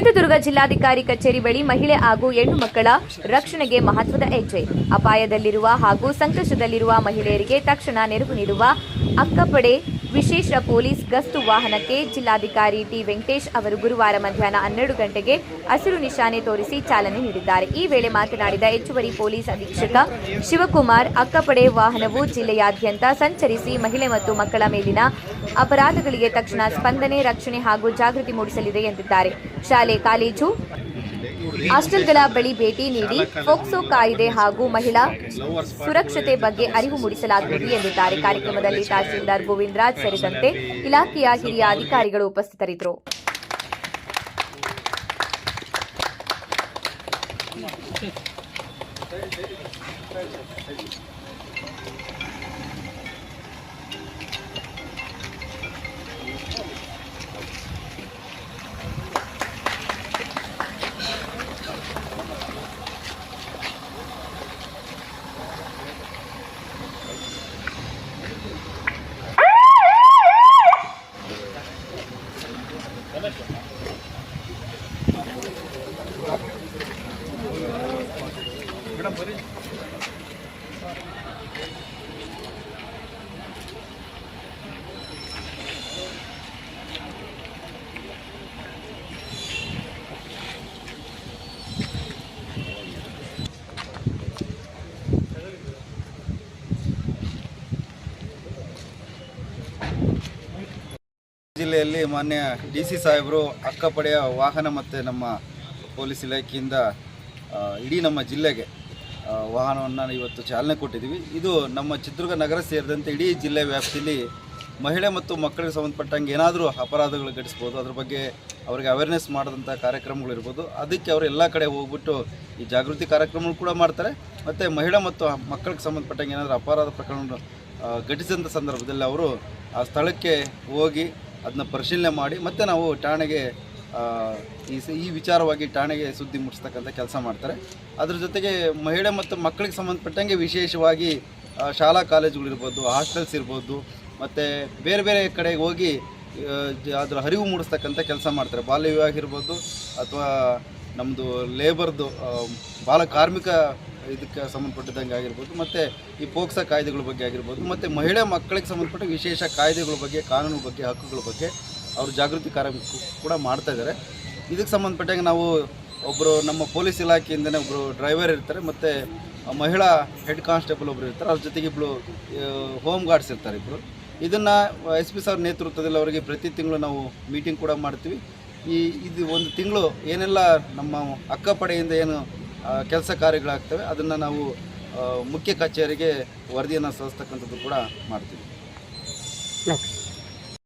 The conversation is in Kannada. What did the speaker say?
ಚಿತ್ರದುರ್ಗ ಜಿಲ್ಲಾಧಿಕಾರಿ ಕಚೇರಿ ಬಳಿ ಮಹಿಳೆ ಹಾಗೂ ಹೆಣ್ಣು ಮಕ್ಕಳ ರಕ್ಷಣೆಗೆ ಮಹತ್ವದ ಹೆಜ್ಜೆ. ಅಪಾಯದಲ್ಲಿರುವ ಹಾಗೂ ಸಂಕಷ್ಟದಲ್ಲಿರುವ ಮಹಿಳೆಯರಿಗೆ ತಕ್ಷಣ ನೆರವು ನೀಡುವ ಅಕ್ಕಪಡೆ ವಿಶೇಷ ಪೊಲೀಸ್ ಗಸ್ತು ವಾಹನಕ್ಕೆ ಜಿಲ್ಲಾಧಿಕಾರಿ ಟಿ ವೆಂಕಟೇಶ್ ಅವರು ಗುರುವಾರ ಮಧ್ಯಾಹ್ನ ಹನ್ನೆರಡು ಗಂಟೆಗೆ ಹಸಿರು ನಿಶಾನೆ ತೋರಿಸಿ ಚಾಲನೆ ನೀಡಿದ್ದಾರೆ. ಈ ವೇಳೆ ಮಾತನಾಡಿದ ಹೆಚ್ಚುವರಿ ಪೊಲೀಸ್ ಅಧೀಕ್ಷಕ ಶಿವಕುಮಾರ್, ಅಕ್ಕಪಡೆ ವಾಹನವು ಜಿಲ್ಲೆಯಾದ್ಯಂತ ಸಂಚರಿಸಿ ಮಹಿಳೆ ಮತ್ತು ಮಕ್ಕಳ ಮೇಲಿನ ಅಪರಾಧಗಳಿಗೆ ತಕ್ಷಣ ಸ್ಪಂದನೆ, ರಕ್ಷಣೆ ಹಾಗೂ ಜಾಗೃತಿ ಮೂಡಿಸಲಿದೆ ಎಂದಿದ್ದಾರೆ. ಶಾಲೆ, ಕಾಲೇಜು ಹಾಸ್ಟೆಲ್ಗಳ ಬಳಿ ಭೇಟಿ ನೀಡಿ ಫೋಕ್ಸೋ ಕಾಯಿದೆ ಹಾಗೂ ಮಹಿಳಾ ಸುರಕ್ಷತೆ ಬಗ್ಗೆ ಅರಿವು ಮೂಡಿಸಲಾಗುವುದು ಎಂದಿದ್ದಾರೆ. ಕಾರ್ಯಕ್ರಮದಲ್ಲಿ ತಹಸೀಲ್ದಾರ್ ಗೋವಿಂದರಾಜ್ ಸೇರಿದಂತೆ ಇಲಾಖೆಯ ಹಿರಿಯ ಅಧಿಕಾರಿಗಳು ಉಪಸ್ಥಿತರಿದ್ದರು. ಜಿಲ್ಲೆಯಲ್ಲಿ ಮಾನ್ಯ ಡಿ ಸಿ ಸಾಹೇಬರು ಅಕ್ಕಪಡೆಯ ವಾಹನ ಮತ್ತು ನಮ್ಮ ಪೊಲೀಸ್ ಇಲಾಖೆಯಿಂದ ಇಡೀ ನಮ್ಮ ಜಿಲ್ಲೆಗೆ ವಾಹನವನ್ನು ಇವತ್ತು ಚಾಲನೆ ಕೊಟ್ಟಿದ್ದೀವಿ. ಇದು ನಮ್ಮ ಚಿತ್ರದುರ್ಗ ನಗರ ಸೇರಿದಂತೆ ಇಡೀ ಜಿಲ್ಲೆ ವ್ಯಾಪ್ತಿಯಲ್ಲಿ ಮಹಿಳೆ ಮತ್ತು ಮಕ್ಕಳಿಗೆ ಸಂಬಂಧಪಟ್ಟಂಗೆ ಏನಾದರೂ ಅಪರಾಧಗಳು ಘಟಿಸ್ಬೋದು. ಅದ್ರ ಬಗ್ಗೆ ಅವರಿಗೆ ಅವೇರ್ನೆಸ್ ಮಾಡಿದಂಥ ಕಾರ್ಯಕ್ರಮಗಳಿರ್ಬೋದು ಅದಕ್ಕೆ ಅವರು ಎಲ್ಲ ಕಡೆ ಹೋಗ್ಬಿಟ್ಟು ಈ ಜಾಗೃತಿ ಕಾರ್ಯಕ್ರಮಗಳು ಕೂಡ ಮಾಡ್ತಾರೆ. ಮತ್ತು ಮಹಿಳಾ ಮತ್ತು ಮಕ್ಕಳಿಗೆ ಸಂಬಂಧಪಟ್ಟಂಗೆ ಏನಾದರೂ ಅಪರಾಧ ಪ್ರಕರಣ ಘಟಿಸಿದಂಥ ಸಂದರ್ಭದಲ್ಲಿ ಅವರು ಆ ಸ್ಥಳಕ್ಕೆ ಹೋಗಿ ಅದನ್ನ ಪರಿಶೀಲನೆ ಮಾಡಿ ಮತ್ತೆ ನಾವು ಠಾಣೆಗೆ ಈ ಈ ವಿಚಾರವಾಗಿ ಠಾಣೆಗೆ ಸುದ್ದಿ ಮುಟ್ಟಿಸ್ತಕ್ಕಂಥ ಕೆಲಸ ಮಾಡ್ತಾರೆ. ಅದ್ರ ಜೊತೆಗೆ ಮಹಿಳೆ ಮತ್ತು ಮಕ್ಕಳಿಗೆ ಸಂಬಂಧಪಟ್ಟಂಗೆ ವಿಶೇಷವಾಗಿ ಶಾಲಾ ಕಾಲೇಜುಗಳಿರ್ಬೋದು ಹಾಸ್ಟೆಲ್ಸ್ ಇರ್ಬೋದು, ಮತ್ತು ಬೇರೆ ಬೇರೆ ಕಡೆಗೆ ಹೋಗಿ ಅದರ ಅರಿವು ಮೂಡಿಸ್ತಕ್ಕಂಥ ಕೆಲಸ ಮಾಡ್ತಾರೆ. ಬಾಲ್ಯ ವಿವಾಹ ಇರ್ಬೋದು ಅಥವಾ ನಮ್ಮದು ಲೇಬರ್ದು ಬಾಲ ಕಾರ್ಮಿಕ ಇದಕ್ಕೆ ಸಂಬಂಧಪಟ್ಟಿದ್ದಂಗೆ ಆಗಿರ್ಬೋದು, ಮತ್ತು ಈ ಪೋಕ್ಸಾ ಕಾಯ್ದೆಗಳ ಬಗ್ಗೆ ಆಗಿರ್ಬೋದು, ಮತ್ತು ಮಹಿಳೆ ಮಕ್ಕಳಿಗೆ ಸಂಬಂಧಪಟ್ಟ ವಿಶೇಷ ಕಾಯ್ದೆಗಳ ಬಗ್ಗೆ, ಕಾನೂನು ಬಗ್ಗೆ, ಹಕ್ಕುಗಳ ಬಗ್ಗೆ ಅವರು ಜಾಗೃತಿ ಕಾರ್ಯ ಕೂಡ ಮಾಡ್ತಾ ಇದ್ದಾರೆ ಇದಕ್ಕೆ ಸಂಬಂಧಪಟ್ಟಂಗೆ ನಾವು ಒಬ್ಬರು ನಮ್ಮ ಪೊಲೀಸ್ ಇಲಾಖೆಯಿಂದನೇ ಒಬ್ಬರು ಡ್ರೈವರ್ ಇರ್ತಾರೆ, ಮತ್ತು ಮಹಿಳಾ ಹೆಡ್ ಕಾನ್ಸ್ಟೇಬಲ್ ಒಬ್ಬರು ಇರ್ತಾರೆ, ಅವ್ರ ಜೊತೆಗೆ ಇಬ್ಬರು ಹೋಮ್ ಗಾರ್ಡ್ಸ್ ಇರ್ತಾರೆ ಇಬ್ಬರು ಇದನ್ನು ಎಸ್ ಪಿ ಸರ್ ನೇತೃತ್ವದಲ್ಲಿ ಅವರಿಗೆ ಪ್ರತಿ ತಿಂಗಳು ನಾವು ಮೀಟಿಂಗ್ ಕೂಡ ಮಾಡ್ತೀವಿ. ಈ, ಇದು ಒಂದು ತಿಂಗಳು ಏನೆಲ್ಲ ನಮ್ಮ ಅಕ್ಕಪಡೆಯಿಂದ ಏನು ಕೆಲಸ ಕಾರ್ಯಗಳಾಗ್ತವೆ. ಅದನ್ನು ನಾವು ಮುಖ್ಯ ಕಚೇರಿಗೆ ವರದಿಯನ್ನು ಸಲ್ಲಿಸ್ತಕ್ಕಂಥದ್ದು ಕೂಡ ಮಾಡ್ತೀವಿ.